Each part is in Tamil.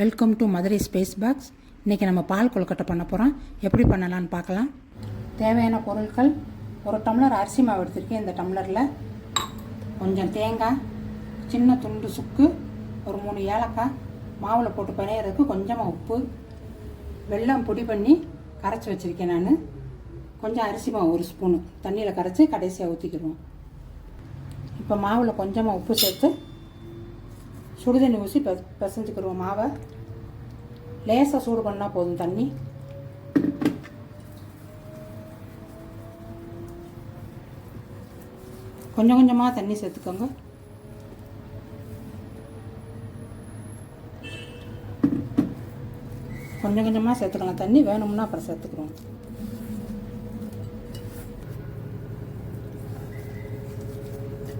Welcome to Madurai space box இன்றைக்கி நம்ம பால் கொழுக்கட்டை பண்ண போகிறோம் எப்படி பண்ணலான்னு பார்க்கலாம். தேவையான பொருட்கள் ஒரு டம்ளர் அரிசி மாவு எடுத்திருக்கேன் இந்த டம்ளரில். கொஞ்சம் தேங்காய் சின்ன துண்டு சுக்கு ஒரு மூணு ஏலக்காய் மாவில் போட்டு பிணையிறதுக்கு கொஞ்சமாக உப்பு வெல்லம் பொடி பண்ணி கரைச்சி வச்சுருக்கேன் நான். கொஞ்சம் அரிசி மாவு ஒரு ஸ்பூனு. தண்ணியில் கரைச்சி கடைசியாக ஊற்றிக்கிடுவோம் இப்போ மாவில் கொஞ்சமாக உப்பு சேர்த்து சுடுதண்ணி ஊசி பெ பிசைஞ்சுக்கிடுவோம் மாவை. லேசாக சூடு பண்ணால் போதும் தண்ணி. கொஞ்சம் கொஞ்சமாக தண்ணி சேர்த்துக்கோங்க. கொஞ்சம் கொஞ்சமாக சேர்த்துக்கலாம் தண்ணி வேணும்னா அப்புறம் சேர்த்துக்கிறோம்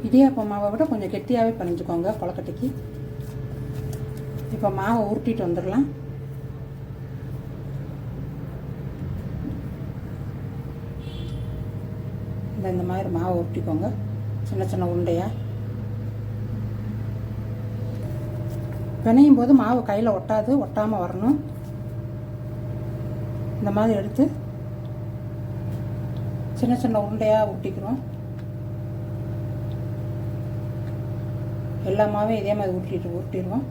இடியாப்ப மாவை விட கொஞ்சம் கெட்டியாகவே பண்ணிச்சுக்கோங்க கொலக்கட்டைக்கு இப்போ மாவை உருட்டிட்டு வந்துடலாம். இந்த இந்த மாதிரி மாவை உருட்டிக்கோங்க. சின்ன சின்ன உருண்டையாக பிணையும் போது மாவு கையில் ஒட்டாது ஒட்டாமல் வரணும். இந்த மாதிரி எடுத்து சின்ன சின்ன உருண்டையாக உருட்டிக்கிறோம். எல்லா மாவையும் இதே மாதிரி உருட்டிட்டு உருட்டிடுவோம்.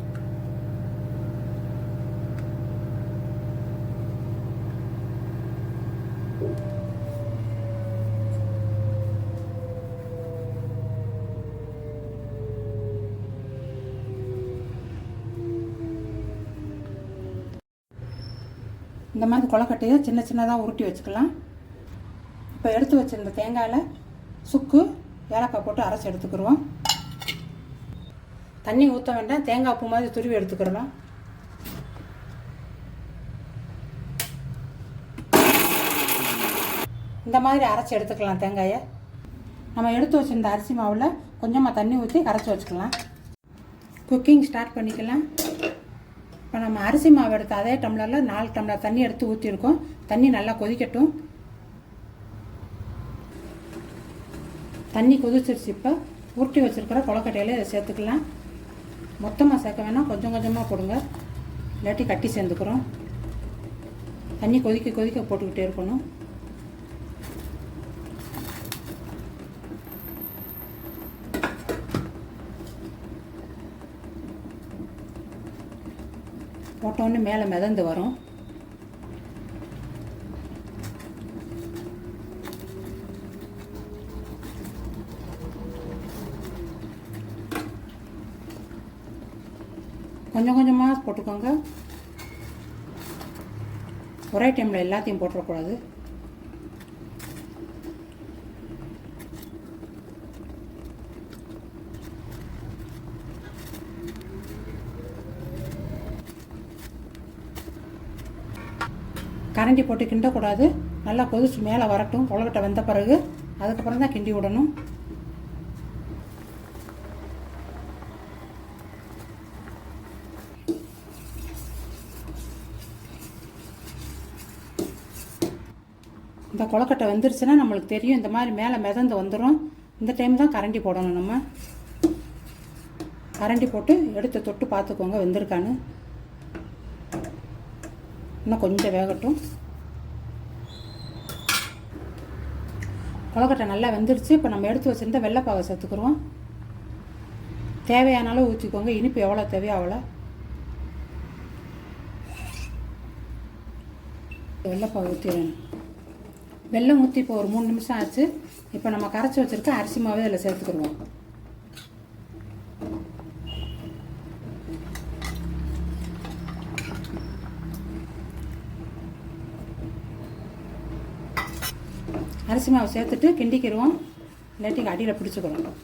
இந்த மாதிரி கொலக்கட்டையை சின்ன சின்னதாக உருட்டி வச்சுக்கலாம். இப்போ எடுத்து வச்சிருந்த தேங்காயில் சுக்கு ஏலக்காய் போட்டு அரைச்சி எடுத்துக்கிடுவோம் தண்ணி ஊற்ற வேண்டாம் தேங்காய் பூ மாதிரி துருவி எடுத்துக்கிடலாம். இந்த மாதிரி அரைச்சி எடுத்துக்கலாம் தேங்காயை. நம்ம எடுத்து வச்சுருந்த அரிசி மாவில் கொஞ்சமாக தண்ணி ஊற்றி கரைச்சி வச்சுக்கலாம். குக்கிங் ஸ்டார்ட் பண்ணிக்கலாம். நம்ம அரிசி மாவு எடுத்த அதே டம்ளரில் நாலு டம்ளர் தண்ணி எடுத்து ஊற்றிருக்கோம் தண்ணி நல்லா கொதிக்கட்டும். தண்ணி கொதிச்சிருச்சு இப்போ. உருட்டி வச்சுருக்கிற கொலக்கட்டையில இதை சேர்த்துக்கலாம். மொத்தமாக சேர்க்க வேணாம். கொஞ்சம் கொஞ்சமாக போடுங்க. இல்லாட்டி கட்டி சேர்ந்துக்கிறோம். தண்ணி கொதிக்க கொதிக்க போட்டுக்கிட்டே இருக்கணும். போட்டோன்னு மேலே மிதந்து வரும். கொஞ்சம் கொஞ்சமாக போட்டுக்கோங்க. ஒரே டைமில் எல்லாத்தையும் போட்டுறக்கூடாது. கரண்டி போட்டு கிண்டக்கூடாது. நல்லா கொதிச்சு மேலே வரட்டும். கொலக்கட்டை வெந்த பிறகு அதுக்கப்புறம் தான் கிண்டி விடணும். இந்த கொலக்கட்டை வந்துருச்சுன்னா நம்மளுக்கு தெரியும். இந்த மாதிரி மேலே மிதந்து வந்துடும் இந்த டைம் தான் கரண்டி போடணும் நம்ம. கரண்டி போட்டு எடுத்து தொட்டு பார்த்துக்கோங்க வெந்திருக்கான்னு. இன்னும் கொஞ்சம் வேகட்டும். கொலக்கட்டை நல்லா வெந்துருச்சு. இப்போ நம்ம எடுத்து வச்சுருந்த வெள்ளைப்பாவை சேர்த்துக்குருவோம். தேவையான அளவு ஊற்றிக்கோங்க இனிப்பு எவ்வளோ தேவையோ அவ்வளோ. வெள்ளைப்பாவை ஊற்றிடணும் வெள்ளம் ஊற்றி இப்போ ஒரு மூணு நிமிஷம் ஆச்சு. இப்போ நம்ம கரைச்சி வச்சுருக்க அரிசி மாவு இதில் சேர்த்துக்குருவோம். அரிசி மாவு சேர்த்துட்டு கிண்டிக்கிடுவோம் இல்லாட்டி அடியில் பிடிச்சிக்கிறோம்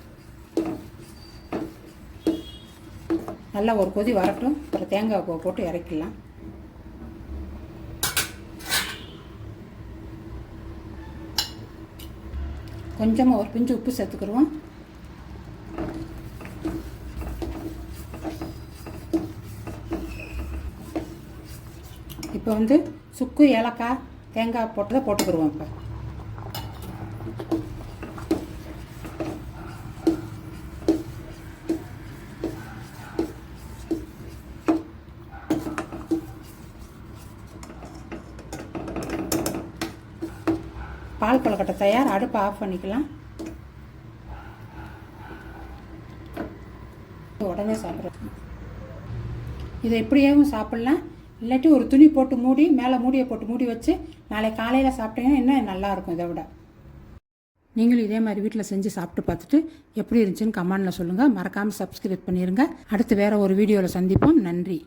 நல்லா ஒரு கொதி வரட்டும். அப்புறம் தேங்காய் பூ போட்டு இறக்கிடலாம். கொஞ்சமாக ஒரு பிஞ்சு உப்பு சேர்த்துக்கிடுவோம் இப்போ வந்து சுக்கு ஏலக்காய் தேங்காய் போட்டதை போட்டுக்கிடுவோம் இப்போ. பால் கொழுக்கட்டை தயார் அடுப்பை ஆஃப் பண்ணிக்கலாம். உடனே சாப்பிட்றோம் இதை எப்படியாவும் சாப்பிட்லாம். இல்லாட்டி ஒரு துணி போட்டு மூடி மேலே மூடியை போட்டு மூடி வச்சு நாளை காலையில் சாப்பிட்டீங்கன்னா இன்னும் நல்லாயிருக்கும் இதை விட. நீங்களும் இதே மாதிரி வீட்டில் செஞ்சு சாப்பிட்டு பார்த்துட்டு எப்படி இருந்துச்சுன்னு கமெண்டில் சொல்லுங்கள் மறக்காமல் சப்ஸ்கிரைப் பண்ணிடுங்க அடுத்து வேறு ஒரு வீடியோவில் சந்திப்போம். நன்றி.